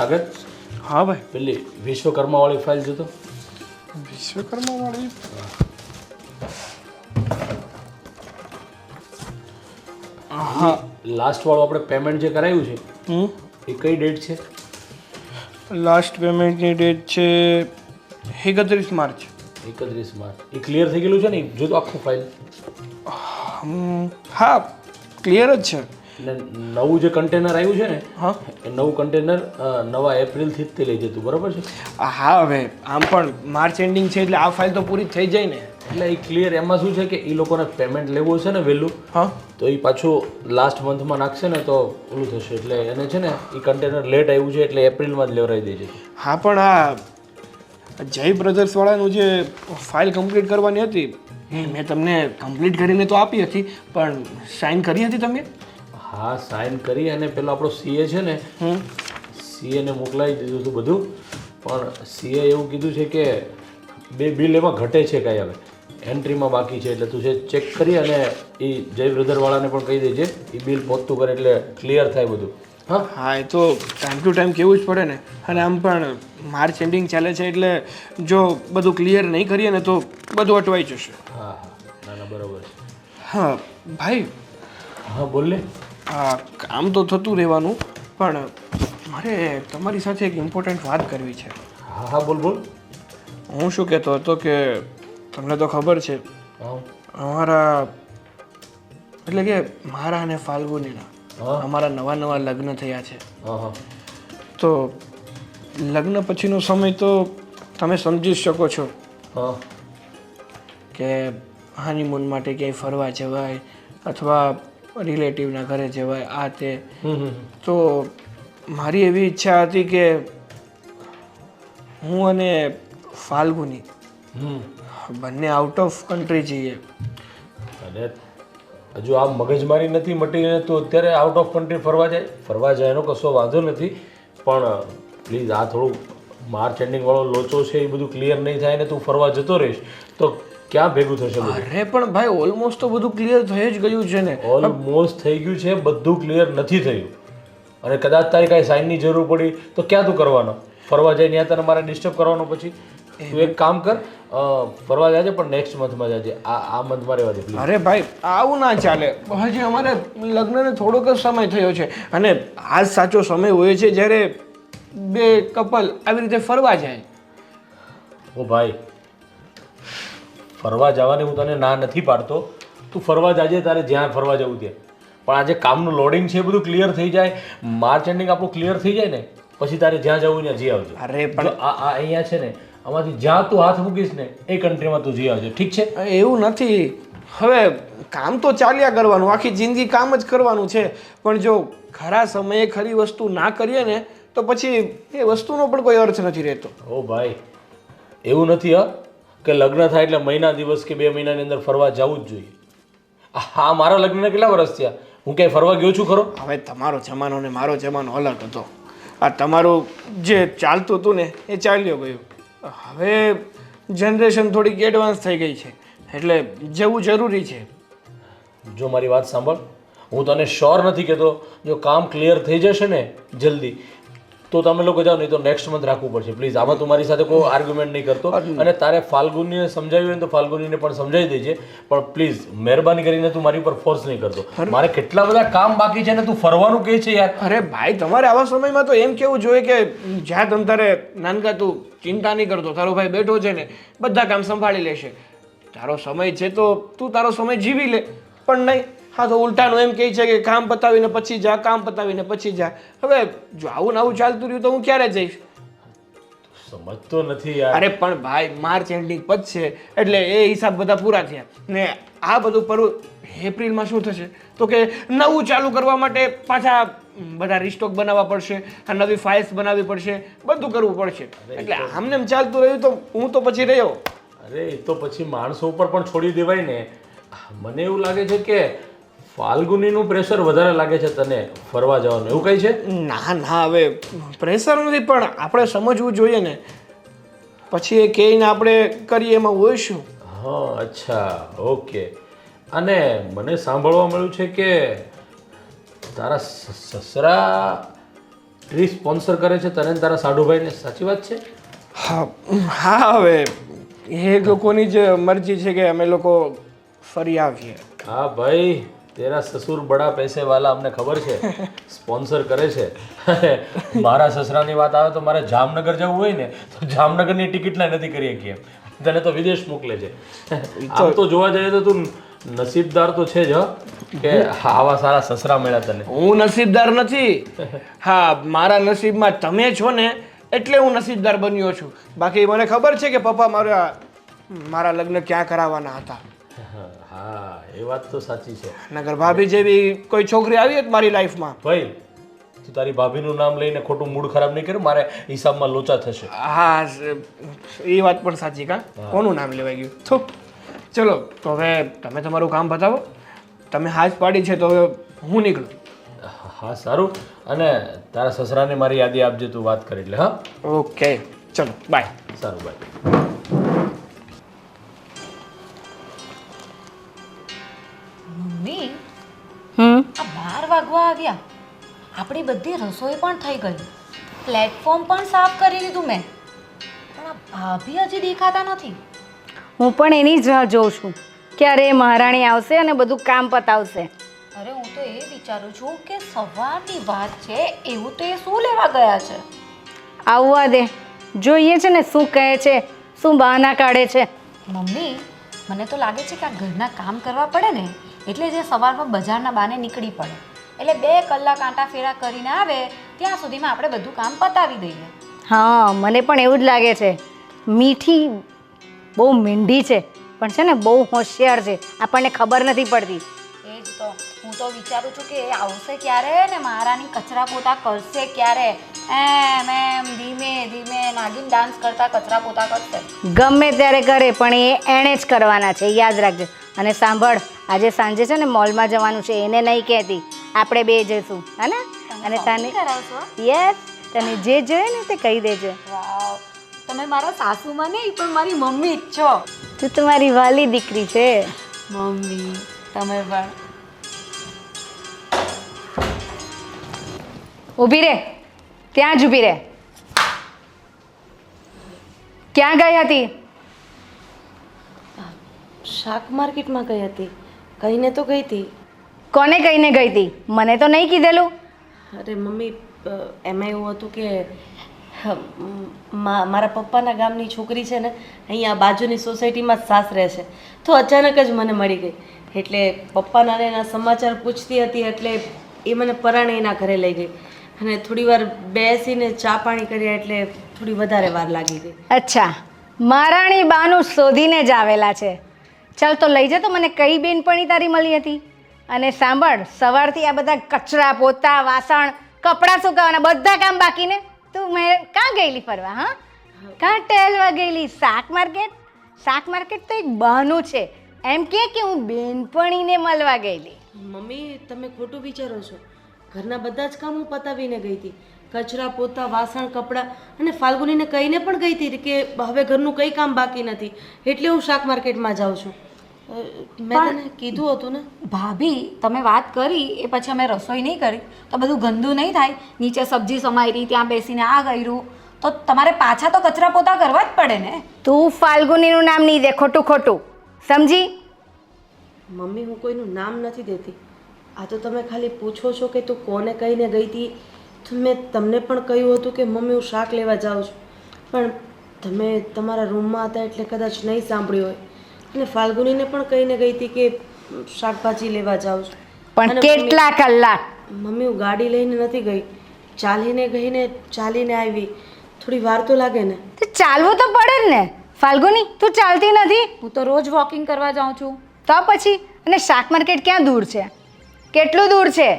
સાગર હા ભાઈ. પેલી વિશ્વકર્મા વાળી ફાઇલ જોતો. વિશ્વકર્મા વાળી હા. લાસ્ટ વાળું આપણે પેમેન્ટ જે કરાયું છે એ કઈ ડેટ છે? લાસ્ટ પેમેન્ટની ડેટ છે એકત્રીસ માર્ચ. એકત્રીસ માર્ચ. એ ક્લિયર થઈ ગયેલું છે ને? જો તો આખું ફાઇલ હા ક્લિયર જ છે. ને નવું જે કન્ટેનર આવ્યું છે ને હા. એ નવું કન્ટેનર નવા એપ્રિલથી જ તે લઈ જતું બરાબર છે? હા હવે આમ પણ માર્ચ એન્ડિંગ છે એટલે આ ફાઇલ તો પૂરી થઈ જાય ને. એટલે એ ક્લિયર એમાં શું છે કે એ લોકોને પેમેન્ટ લેવું છે ને વહેલું હા. તો એ પાછું લાસ્ટ મંથમાં નાખશે ને તો ઓલું થશે. એટલે એને છે ને એ કન્ટેનર લેટ આવ્યું છે એટલે એપ્રિલમાં જ લેવરાઈ દે છે. હા પણ આ જય બ્રધર્સ વાળાનું જે ફાઇલ કમ્પ્લીટ કરવાની હતી મેં તમને કમ્પ્લીટ કરીને તો આપી હતી પણ સાઇન કરી હતી તમે? હા સાઇન કરી અને પેલો આપણો સીએ છે ને સીએને મોકલાવી દીધું હતું બધું. પણ સીએ એવું કીધું છે કે બે બિલ એમાં ઘટે છે કાંઈ હવે. એન્ટ્રીમાં બાકી છે એટલે તું છે ચેક કરી અને એ જય બ્રધરવાળાને પણ કહી દેજે. એ બિલ પહોંચતું કરે એટલે ક્લિયર થાય બધું. હા? હા એ તો ટાઈમ ટુ ટાઈમ કેવું જ પડે ને. અને આમ પણ માર્ચ એન્ડિંગ ચાલે છે એટલે જો બધું ક્લિયર નહીં કરીએ ને તો બધું અટવાઈ જશે. હા હા. ના ના બરાબર છે. હા ભાઈ. હા બોલ ને. કામ તો થતું રહેવાનું પણ મારે તમારી સાથે એક ઇમ્પોર્ટન્ટ વાત કરવી છે. હા હા બોલ બોલ. હું શું કહેતો હતો કે તમને તો ખબર છે અમારા એટલે કે મારા અને ફાલ્ગુનીના અમારા નવા નવા લગ્ન થયા છે. તો લગ્ન પછીનો સમય તો તમે સમજી શકો છો કે હનીમૂન માટે ક્યાંય ફરવા જવાય અથવા રિલેટિવના ઘરે જવાય આ તે. તો મારી એવી ઈચ્છા હતી કે હું અને ફાલ્ગુની બંને આઉટ ઓફ કન્ટ્રી જઈએ. અને હજુ આ મગજમારી નથી મટી ને તો અત્યારે આઉટ ઓફ કન્ટ્રી ફરવા જાય? ફરવા જાય એનો કશો વાંધો નથી. પણ પ્લીઝ આ થોડું માર્ચ એન્ડિંગ વાળો લોચો છે એ બધું ક્લિયર નહીં થાય ને તું ફરવા જતો રહીશ. તો ક્યાં ભેગું થશે અરે પણ ભાઈ ઓલમોસ્ટ તો બધું ક્લિયર થઈ જ ગયું છે ને. ઓલમોસ્ટ થઈ ગયું છે બધું ક્લિયર નથી થયું. અને કદાચ તારી કાંઈ સાઇનની જરૂર પડી તો ક્યાં તું કરવાનો? ફરવા જાય ત્યાં તને મારે ડિસ્ટર્બ કરવાનો પછી? તું એક કામ કર ફરવા જાજે પણ નેક્સ્ટ મંથમાં જાજે. આ આ મંથમાં રહેવા દે અરે ભાઈ આવું ના ચાલે. હજી અમારે લગ્નને થોડોક જ સમય થયો છે. અને આ સાચો સમય હોય છે જ્યારે બે કપલ આવી રીતે ફરવા જાય. ઓ ભાઈ ફરવા જવાની હું તને ના નથી પાડતો. તું ફરવા જાજે તારે જ્યાં ફરવા જવું ત્યાં. પણ આજે કામનું લોડિંગ છે એ બધું ક્લિયર થઈ જાય. માર્ચ એન્ડિંગ આપણું ક્લિયર થઈ જાય ને પછી તારે જ્યાં જવું ત્યાં જઈ આવજો. અરે પણ આ આ અહીંયા છે ને આમાંથી જ્યાં તું હાથ મૂકીશ ને એ કન્ટ્રીમાં તું જઈ આવજો. ઠીક છે? એવું નથી. હવે કામ તો ચાલ્યા કરવાનું આખી જિંદગી કામ જ કરવાનું છે. પણ જો ખરા સમયે ખરી વસ્તુ ના કરીએ ને તો પછી એ વસ્તુનો પણ કોઈ અર્થ નથી રહેતો. ઓ ભાઈ એવું નથી હ? કે લગ્ન થાય એટલે મહિના દિવસ કે બે મહિનાની અંદર ફરવા જવું જ જોઈએ. હા મારા લગ્નને કેટલા વર્ષ થયા? હું ક્યાંય ફરવા ગયો છું ખરો? હવે તમારો જમાનો ને મારો જમાનો અલગ હતો. આ તમારું જે ચાલતું હતું ને એ ચાલ્યો ગયું. હવે જનરેશન થોડીક એડવાન્સ થઈ ગઈ છે. એટલે જવું જરૂરી છે. જો મારી વાત સાંભળ હું તને શ્યોર નથી કહેતો જો કામ ક્લિયર થઈ જશે ને જલ્દી તો તમે લોકો જાઓ નહીં તો નેક્સ્ટ મંથ રાખવું પડશે. પ્લીઝ આમાં તું મારી સાથે કોઈ આર્ગ્યુમેન્ટ નહીં કરતો. અને તારે ફાલ્ગુનીને સમજાવ્યું હોય તો ફાલ્ગુનીને પણ સમજાવી દેજે. પણ પ્લીઝ મહેરબાની કરીને તું મારી ઉપર ફોર્સ નહીં કરતો. મારે કેટલા બધા કામ બાકી છે ને તું ફરવાનું કહે છે યાર. અરે ભાઈ તમારે આવા સમયમાં તો એમ કેવું જોઈએ કે જ્યાં તમ તારે નાનકા તું ચિંતા નહીં કરતો. તારો ભાઈ બેઠો છે ને બધા કામ સંભાળી લેશે. તારો સમય છે તો તું તારો સમય જીવી લે. પણ નહીં હા તો ઉલટાનું એમ કહે છે કે કામ પતાવીને પછી જા કામ પતાવીને પછી જા. હવે જો આવું ને આવું ચાલતું રહ્યું તો હું ક્યારે જઈશ? સમજતો નથી યાર. અરે પણ ભાઈ માર્ચ એન્ડિંગ છે એટલે એ હિસાબ બધા પૂરા થયા. ને આ બધું પરવું એપ્રિલમાં શું થશે? તો કે નવું ચાલુ કરવા માટે પાછા બધા રિસ્ટોક બનાવવા પડશે આ નવી ફાઇલ્સ બનાવવી પડશે બધું કરવું પડશે. એટલે આમને એમ ચાલતું રહ્યું તો હું તો પછી રહ્યો. અરે એ તો પછી માણસો ઉપર પણ છોડી દેવાય ને. મને એવું લાગે છે કે ફાલ્ગુનીનું પ્રેશર વધારે લાગે છે તને ફરવા જવાનું એવું કઈ છે? ના ના હવે પ્રેશર નથી પણ આપણે સમજવું જોઈએ ને. પછી એ કહીને આપણે કરીએ એમાં હોઈશું હા અચ્છા ઓકે. અને મને સાંભળવા મળ્યું છે કે તારા સસરા ટ્રી સ્પોન્સર કરે છે તને તારા સાડુભાઈને સાચી વાત છે? હા હા હવે એ લોકોની જ મરજી છે કે અમે લોકો ફરી આવીએ. હા ભાઈ. તેરા સસુર બડા પૈસે વાલા અમને ખબર છે? સ્પોન્સર કરે છે. મારા સસરાની વાત આવે તો મારે જામનગર જવું હોય ને તો જામનગરની ટિકિટ લાય નથી કરી શકીએ. તને તો વિદેશ મોકલે છે. આમ તો જોવા જઈએ તો તું નસીબદાર તો છે જ કે આવા સારા સસરા મળ્યા તને. હું નસીબદાર નથી. હા મારા નસીબમાં તમે છો ને એટલે હું નસીબદાર બન્યો છું. બાકી મને ખબર છે કે પપ્પા મારા મારા લગ્ન ક્યાં કરાવવાના હતા. હા એ વાત તો સાચી છે. નગર ભાભી જેવી કોઈ છોકરી આવી હોત મારી લાઈફમાં? ભાઈ તું તારી ભાભીનું નામ લઈને ખોટું મૂડ ખરાબ નહીં કર્યું મારે હિસાબમાં લોચા થશે. હા એ વાત પણ સાચી કા? કોનું નામ લેવાઈ ગયું? થુ. ચલો તો હવે તમે તમારું કામ બતાવો તમે હાથ પાડી છે તો હવે હું નીકળું. હા સારું. અને તારા સસરાને મારી યાદી આપજે તું વાત કરી એટલે હા? ઓકે ચલો બાય. સારું ભાઈ બાર આવ્યા. આપણી બધી રસોઈ પણ થઈ ગઈ. પ્લેટફોર્મ પણ સાફ કરી દીધું મેં. પણ આ ભાભી હજી દેખાતા નથી. હું પણ એની જ રાહ જોઉં છું. ક્યારે એ મહારાણી આવશે અને બધું કામ પતાવશે. અરે હું તો એ વિચારું છું કે સવારની વાત છે એવું તો એ શું લેવા ગયા છે? આવવા દે. જોઈએ છે ને શું કહે છે શું બહાના કાઢે છે. મમ્મી મને તો લાગે છે કે આ ઘરના કામ કરવા પડે ને એટલે જે સવારમાં બજારના બાને નીકળી પડે. એટલે બે કલાક આંટા ફેરા કરીને આવે ત્યાં સુધીમાં આપણે બધું કામ પતાવી દઈએ. હા મને પણ એવું જ લાગે છે. મીઠી બહુ મીંઢી છે પણ છે ને બહુ હોશિયાર છે. આપણને ખબર નથી પડતી. એ જ તો. હું તો વિચારું છું કે એ આવશે ક્યારે ને મારાની કચરા પોતા કરશે ક્યારે? એમ એમ ધીમે ધીમે નાગીન ડાન્સ કરતા કચરા પોતા કરશે. ગમે ત્યારે કરે પણ એ એણે જ કરવાના છે. યાદ રાખજે. અને સાંભળ આજે સાંજે છે ને મોલમાં જવાનું છે એને નહીં કહેતી. આપણે બે જઈશું હા ને? અને તને યસ તને જે જોઈએ ને તે કહી દેજો. તમે મારા સાસુમાં નહીં પણ મારી મમ્મી જ છો. તું તો મારી વાલી દીકરી છે. મમ્મી તમે પણ. ઊભી રે ત્યાં જ ઊભી રે. ક્યાં ગઈ હતી? શાક માર્કેટમાં ગઈ હતી. કહીને તો ગઈ હતી. કોને કહીને ગઈ હતી? મને તો નહીં કીધેલું. અરે મમ્મી એમાં એવું હતું કે મારા પપ્પાના ગામની છોકરી છે ને અહીંયા બાજુની સોસાયટીમાં જ સાસરે છે. તો અચાનક જ મને મળી ગઈ. એટલે પપ્પાના એના સમાચાર પૂછતી હતી એટલે એ મને પરાણે એના ઘરે લઈ ગઈ. અને થોડી વાર બેસીને ચા પાણી કર્યા એટલે થોડી વધારે વાર લાગી ગઈ. અચ્છા. મહારાણી બાનું શોધીને જ આવેલા છે. ચાલ તો લઈ જા તો મને કઈ બેનપણી તારી મળી હતી? અને સાંભળ, સવારથી આ બધા કચરા, પોતા, વાસણ, કપડાં સુકાવાના બધા કામ બાકી ને તું મેં કાં ગયેલી ફરવા, હા? કાં ટેલવા ગયેલી શાક માર્કેટ? શાક માર્કેટ તો એક બહાનું છે. એમ કે કે હું બેનપણીને મળવા ગયેલી. મમ્મી, તમે ખોટું વિચારો છો. ઘરના બધા જ કામ હું પતાવીને ગઈ હતી. કચરા, પોતા, વાસણ, કપડાં અને ફાલ્ગુનીને કહીને પણ ગઈ હતી કે હવે ઘરનું કંઈ કામ બાકી નથી. એટલે હું શાક માર્કેટમાં જાઉં છું. મેં તને કીધું હતું ને. ભાભી તમે વાત કરી એ પછી અમે રસોઈ નહીં કરી. તો બધું ગંદુ નહીં થાય. નીચે સબ્જી સમાયરી ત્યાં બેસીને આ કર્યું. તો તમારે પાછા તો કચરા પોતા કરવા જ પડે ને. તું ફાલ્ગુનીનું નામ નહીં દે ખોટું ખોટું. સમજી? મમ્મી હું કોઈનું નામ નથી દેતી. આ તો તમે ખાલી પૂછો છો કે તું કોને કહીને ગઈ હતી? તો મેં તમને પણ કહ્યું હતું કે મમ્મી હું શાક લેવા જાઉં છું. પણ તમે તમારા રૂમમાં હતા એટલે કદાચ નહીં સાંભળ્યું હોય. અને ફાલ્ગુનીને પણ કહીને ગઈ હતી કે શાકભાજી લેવા જાઉં છું. પણ કેટલા કલાક? મમ્મી હું ગાડી લઈને નથી ગઈ. ચાલીને ગઈને ચાલીને આવી. થોડી વાર તો લાગે ને. તો ચાલવું તો પડે ને. ફાલ્ગુની તું ચાલતી નથી? હું તો રોજ વોકિંગ કરવા જાઉં છું. તો પછી? અને શાક માર્કેટ ક્યાં દૂર છે? કેટલું દૂર છે?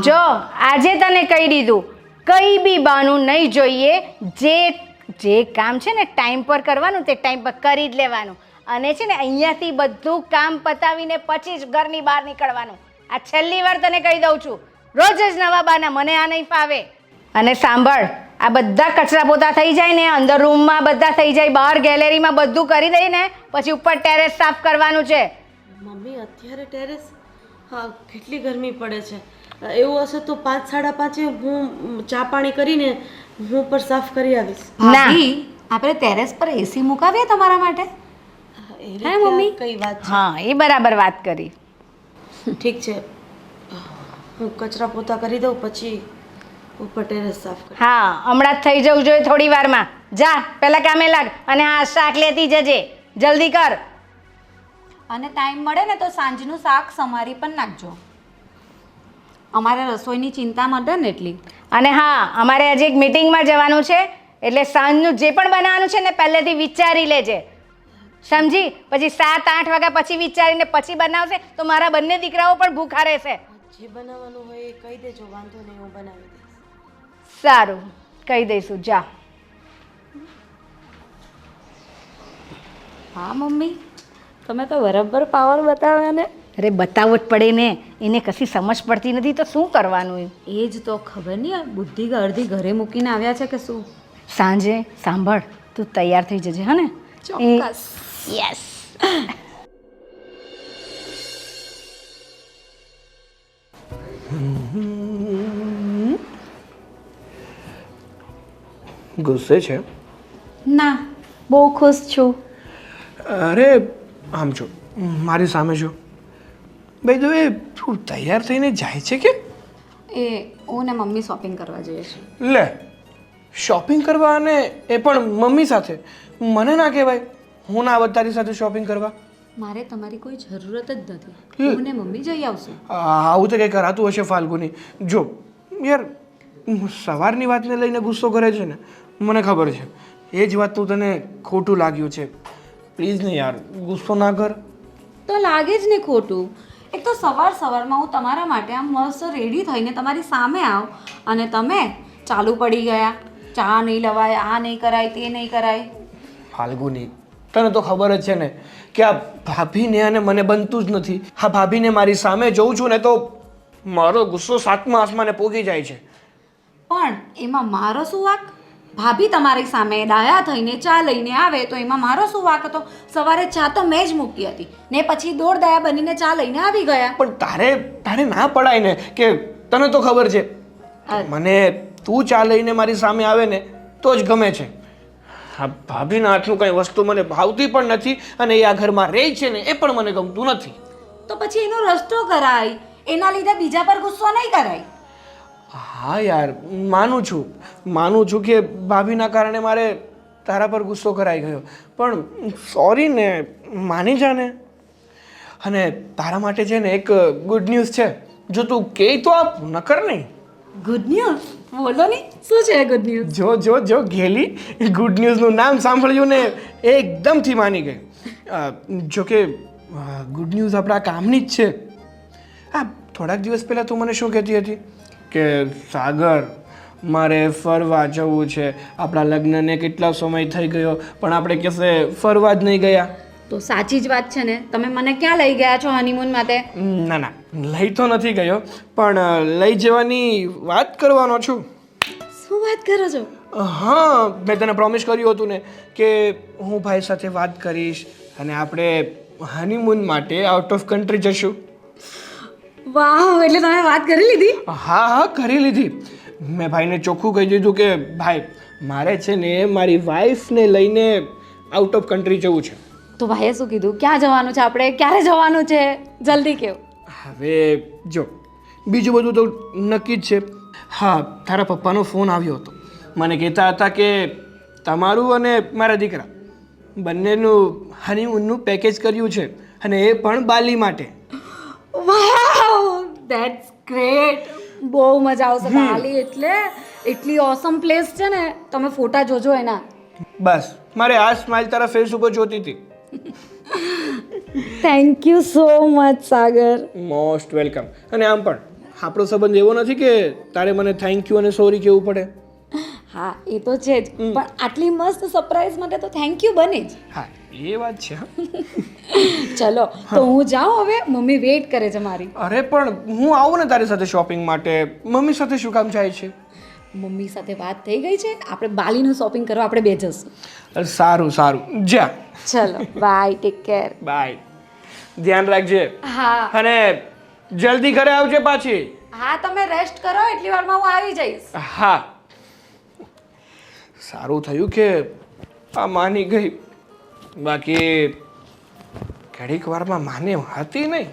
જો આજે તને કહી દીધું. કઈ બી બાનું નહીં જોઈએ. જે જે કામ છે ને ટાઈમ પર કરવાનું તે ટાઈમ પર કરી જ લેવાનું. અને છે ને અહીંયાથી બધું કામ પતાવીને પછી જ ઘરની બહાર નીકળવાનું. આ છેલ્લી વાર તને કહી દઉં છું, રોજ જ નવા બાના મને આ નહીં ફાવે. અને સાંભળ, આ બધા કચરા પોતા થઈ જાય ને, અંદર રૂમમાં બધા થઈ જાય, બહાર ગેલેરીમાં બધું કરી દઈને પછી ઉપર ટેરેસ સાફ કરવાનું છે. મમ્મી, અત્યારે ટેરેસ કેટલી ગરમી પડે છે. એવું હશે તો પાંચ સાડા પાંચે હું ચા પાણી કરીને હું પર સાફ કરી આવીશ. ના. આપણે ટેરેસ પર એસી મુકાવીએ તમારા માટે? હે, મમ્મી? કઈ વાત હા એ બરાબર વાત કરી. ઠીક છે. હું કચરા પોતા કરી દઉં પછી ઉપર ટેરેસ સાફ કરી. હા હમણાં જ થઈ જવું જોઈએ થોડી વારમાં. જા પહેલા કામે લાગ અને આ શાક લેતી જજે. જલ્દી કર. અને ટાઈમ મળે ને તો સાંજનું શાક સમારી પણ નાખજો. અમારે રસોઈની ચિંતા મળે ને એટલી. અને હા અમારે આજે એક મિટિંગમાં જવાનું છે એટલે સાંજનું જે પણ બનાવવાનું છે ને પહેલેથી વિચારી લેજે. સમજી? પછી સાત આઠ વાગ્યા પછી વિચારીને પછી બનાવશે તો મારા બંને દીકરાઓ પણ ભૂખા રહેશે. જે બનાવવાનું હોય એ કહી દેજો વાંધો નહીં હું બનાવી દઈશ. સારું કહી દઈશું જા. હા મમ્મી? તમે તો બરાબર પાવર બતાવ્યા ને. અરે બતાવવો જ પડે ને એને કશી સમજ પડતી નથી તો શું કરવાનું એ જ તો ખબર નહીં બુદ્ધિ અડધી ઘરે મૂકીને આવ્યા છે કે શું? સાંજે સાંભળ તું તૈયાર થઈ જજે હા ને ચોક્કસ. યસ ગુસ્સે છે? ના બહુ ખુશ છું. અરે આમ છો મારી સામે છો ભાઈ તો એ તું તૈયાર થઈને જાય છે કે? એ હું ને મમ્મી શોપિંગ કરવા જઈએ છે. લે શોપિંગ કરવા અને એ પણ મમ્મી સાથે? મને ના કહેવાય. હું ના આવત તારી સાથે શોપિંગ કરવા. મારે તમારી કોઈ જરૂરત જ નથી. હું ને મમ્મી જઈ આવશું. આવું તો કંઈ કરાતું હશે ફાલ્ગુની. જો યાર સવારની વાતને લઈને ગુસ્સો કરે છે ને મને ખબર છે. એ જ વાત તો તને ખોટું લાગ્યું છે. પ્લીઝ ને યાર ગુસ્સો ના કર. તો લાગે જ ને ખોટું. એક તો સવાર સવારમાં હું તમારા માટે આમ મસ્ત રેડી થઈને તમારી સામે આવ અને તમે ચાલુ પડી ગયા. ચા નહીં લવાય આ નહીં કરાય તે નહીં કરાય. ફાલ્ગુની તને તો ખબર જ છે ને કે આ ભાભીને અને મને બનતું જ નથી. આ ભાભીને મારી સામે જોઉં છું ને તો મારો ગુસ્સો સાતમા આસમાને પોગી જાય છે. પણ એમાં મારો શું વાક? ભાભી તમારી સામે ડાયા થઈને ચા લઈને આવે તો એમાં મારો શું વાક હતો? સવારે ચા તો મેં જ મૂકી હતી. ને પછી દોડ દયા બનીને ચા લઈને આવી ગયા. પણ તારે તારે ના પડાય ને કે તને તો ખબર છે. મને તું ચા લઈને મારી સામે આવે ને તો જ ગમે છે. આ ભાભીના આટલું કંઈ વસ્તુ મને ભાવતી પણ નથી અને એ આ ઘરમાં રહે છે ને એ પણ મને ગમતું નથી. તો પછી એનો રસ્તો કરાય. એના લીધે બીજા પર ગુસ્સો નહીં કરાય. હા યાર માનું છું. માનું છું કે ભાભીના કારણે મારે તારા પર ગુસ્સો કરાઈ ગયો. પણ સોરી ને માની જાને અને તારા માટે છે ને એક ગુડ ન્યૂઝ છે. જો તું કહે તો આપ નકર નહીં. ગુડ ન્યૂઝ બોલો ને શું છે ગુડ ન્યૂઝ જો જો જો ઘેલી ગુડ ન્યૂઝનું નામ સાંભળ્યું ને એકદમથી માની ગઈ. જો કે ગુડ ન્યૂઝ આપણા કામની જ છે. હા થોડાક દિવસ પહેલાં તું મને શું કહેતી હતી? કે સાગર મારે ફરવા જવું છે. આપણા લગ્નને કેટલા સમય થઈ ગયો પણ આપણે કહેશે ફરવા જ નહીં ગયા. તો સાચી જ વાત છે ને. તમે મને ક્યાં લઈ ગયા છો હનીમૂન માટે? ના ના. લઈ તો નથી ગયો પણ લઈ જવાની વાત કરવાનો છું. શું વાત કરો છો? હા મેં તને પ્રોમિસ કર્યું હતું ને કે હું ભાઈ સાથે વાત કરીશ અને આપણે હનીમૂન માટે આઉટ ઓફ કન્ટ્રી જશું. વાહ એટલે તમે વાત કરી લીધી? હા હા કરી લીધી. મેં ભાઈને ચોખ્ખું કહી દીધું કે ભાઈ મારે છે ને મારી વાઈફને લઈને આઉટ ઓફ કન્ટ્રી જવું છે. તો ભાઈએ શું કીધું? ક્યાં જવાનું છે આપણે? ક્યારે જવાનું છે? જલ્દી કહો હવે જો બીજું બધું તો નક્કી જ છે. હા તારા પપ્પાનો ફોન આવ્યો હતો. મને કહેતા હતા કે તમારું અને મારા દીકરા બંનેનું હનીમૂનનું પેકેજ કર્યું છે અને એ પણ બાલી માટે. વાવ ધેટ્સ ગ્રેટ બહુ મજા આવશે બાલી એટલે એટલી ઓસમ પ્લેસ છે ને તમે ફોટા જોજો એના. બસ. મારે આ સ્માઇલ તારા ફેસ ઉપર જોતી હતી. Thank you so much Sagar. Most welcome અને આમ પણ આપણો સંબંધ એવો નથી કે તારે મને થેન્ક યુ અને સોરી કહેવું પડે. હા એ તો છે જ. પણ આટલી મસ્ત સરપ્રાઈઝ માટે તો થેન્ક યુ બને જ. હા. એ વાત છે ચલો તો હું. જાઉં હવે? મમ્મી વેઇટ કરે છે મારી. અરે પણ હું આવું ને તારી સાથે શોપિંગ માટે? મમ્મી સાથે શું કામ જાય છે? મમ્મી સાથે વાત થઈ ગઈ છે. આપણે બાલીનું શોપિંગ કરવા આપણે બે જશું. સારું સારું. જા. ચલો બાય ટેક કેર બાય ધ્યાન રાખજે. હા. અને જલ્દી ઘરે આવજે પાછી. હા તમે રેસ્ટ કરો એટલી વારમાં હું આવી જઈશ. હા. સારું થયું કે આ માની ગઈ. બાકી ઘડીક વારમાં માને હતી નહીં.